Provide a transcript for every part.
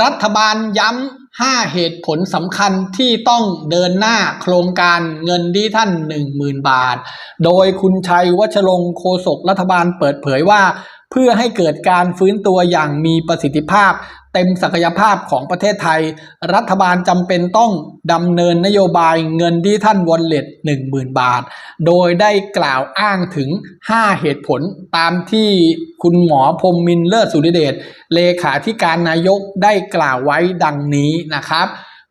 รัฐบาลย้ำ5เหตุผลสำคัญที่ต้องเดินหน้าโครงการเงินดิท่าน 10,000 บาท โดยคุณชัยวัชรงคโฆษกรัฐบาลเปิดเผยว่า เพื่อให้เกิดการฟื้นตัวอย่างมีประสิทธิภาพ เต็มศักยภาพของประเทศไทย รัฐบาลจำเป็นต้องดำเนินนโยบายเงินดิจิทัลวอลเล็ต10,000 บาท โดยได้กล่าวอ้างถึง 5 เหตุผลตามที่คุณหมอพรมมินเลิศสุริเดชเลขาธิการนายกได้กล่าวไว้ดังนี้นะครับ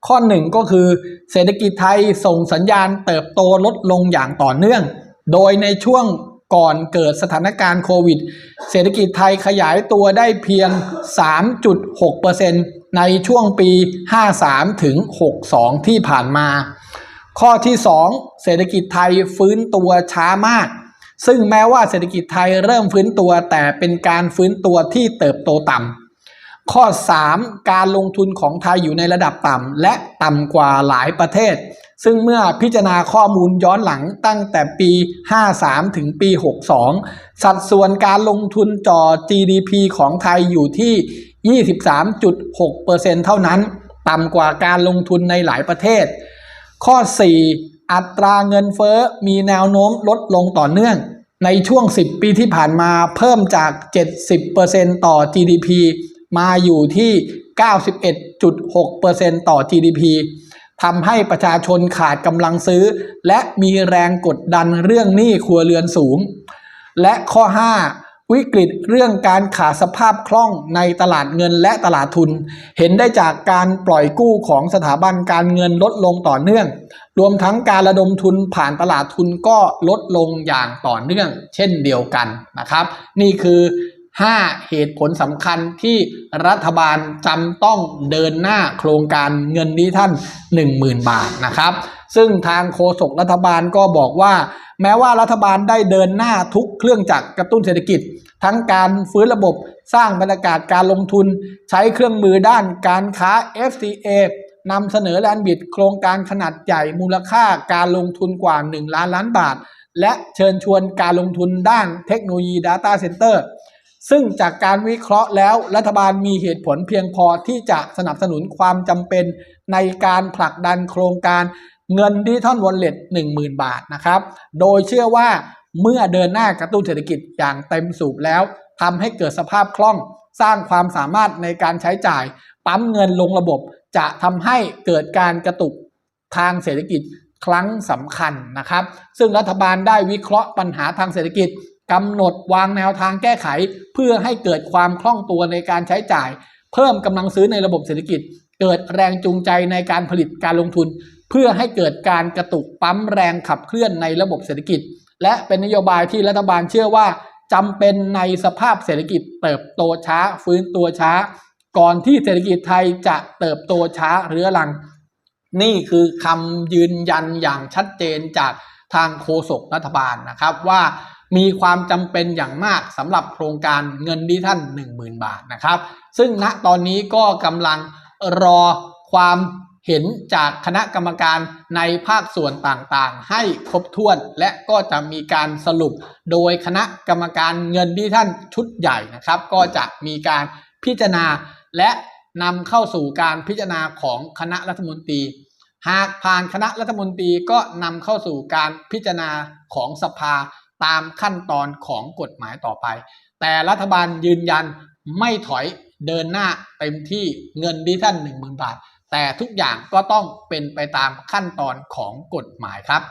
ข้อหนึ่งก็คือเศรษฐกิจไทยส่งสัญญาณเติบโตลดลงอย่างต่อเนื่อง โดยในช่วง ก่อนเกิดสถานการณ์โควิด เศรษฐกิจไทยขยายตัวได้เพียง 3.6%ในช่วงปี 53 ถึง 62 ที่ผ่านมา ข้อที่ 2 เศรษฐกิจไทยฟื้นตัวช้ามาก ซึ่งแม้ว่าเศรษฐกิจไทยเริ่มฟื้นตัวแต่เป็นการฟื้นตัวที่เติบโตต่ำ ข้อ 3 การลงทุนของไทยอยู่ในระดับต่ำและต่ำกว่าหลายประเทศ ซึ่งเมื่อพิจารณาข้อมูลย้อนหลังตั้งแต่ปี 53 ถึงปี 62 สัดส่วนการลงทุนต่อ GDP ของไทยอยู่ที่ 23.6%เท่านั้น ต่ำกว่าการลงทุนในหลายประเทศ ข้อ 4 อัตราเงินเฟ้อมีแนวโน้มลดลงต่อเนื่อง ในช่วง 10 ปีที่ผ่านมาเพิ่มจาก 70%ต่อ GDP มาอยู่ที่ 91.6%ต่อ GDP ทำให้ประชาชนขาดกำลังซื้อ และมีแรงกดดันเรื่องหนี้ครัวเรือนสูง และข้อ 5 วิกฤตเรื่องการขาดสภาพคล่องในตลาดเงินและตลาดทุน เห็นได้จากการปล่อยกู้ของสถาบันการเงินลดลงต่อเนื่อง รวมทั้งการระดมทุนผ่านตลาดทุนก็ลดลงอย่างต่อเนื่อง เช่นเดียวกันนะครับ นี่คือ 5 เหตุผลสำคัญที่รัฐบาลจำต้องเดินหน้าโครงการเงินดิจิทัล10,000 บาทนะครับ ซึ่งทางโฆษกรัฐบาลก็บอกว่า แม้ว่ารัฐบาลได้เดินหน้าทุกเครื่องจักรกระตุ้นเศรษฐกิจ ทั้งการฟื้นระบบสร้างบรรยากาศการลงทุน ใช้เครื่องมือด้านการค้า FTA นำเสนอแลนบิดโครงการขนาดใหญ่มูลค่าการลงทุนกว่า 1 ล้านล้านบาท และเชิญชวนการลงทุนด้านเทคโนโลยี Data Center ซึ่งจากการวิเคราะห์แล้วรัฐบาลมีเหตุผลเพียงพอที่จะสนับสนุนความจำเป็นในการผลักดันโครงการเงินดิจิทัลวอลเล็ต10,000 บาทนะครับ โดยเชื่อว่าเมื่อเดินหน้ากระตุ้นเศรษฐกิจอย่างเต็มสูบแล้วทำให้เกิดสภาพคล่องสร้างความสามารถในการใช้จ่าย ปั๊มเงินลงระบบจะทำให้เกิดการกระตุกทางเศรษฐกิจครั้งสำคัญนะครับ ซึ่งรัฐบาลได้วิเคราะห์ปัญหาทางเศรษฐกิจ กำหนดวางแนวทางแก้ไข เพื่อให้เกิดความคล่องตัวในการใช้จ่าย เพิ่มกำลังซื้อในระบบเศรษฐกิจ เกิดแรงจูงใจในการผลิตการลงทุน เพื่อให้เกิดการกระตุกปั๊มแรงขับเคลื่อนในระบบเศรษฐกิจ และเป็นนโยบายที่รัฐบาลเชื่อว่าจำเป็นในสภาพเศรษฐกิจเติบโตช้า ฟื้นตัวช้า ก่อนที่เศรษฐกิจไทยจะเติบโตช้าเรื้อรัง นี่คือคำยืนยันอย่างชัดเจนจากทางโฆษกรัฐบาลนะครับว่า มีความจำเป็นอย่างมากสำหรับโครงการเงินดิจิทัล10,000 บาทนะครับ ซึ่งณตอนนี้ก็กำลังรอความเห็นจากคณะกรรมการในภาคส่วนต่างๆ ให้ครบถ้วนและก็จะมีการสรุปโดยคณะกรรมการเงินดิจิทัลชุดใหญ่นะครับ ก็จะมีการพิจารณาและนำเข้าสู่การพิจารณาของคณะรัฐมนตรี หากผ่านคณะรัฐมนตรีก็นำเข้าสู่การพิจารณาของสภา ตามขั้นตอนของกฎหมายต่อไป แต่รัฐบาลยืนยันไม่ถอยเดินหน้าเต็มที่เงินดิจิทัล10,000 บาท แต่ทุกอย่างก็ต้องเป็นไปตามขั้นตอนของกฎหมายครับ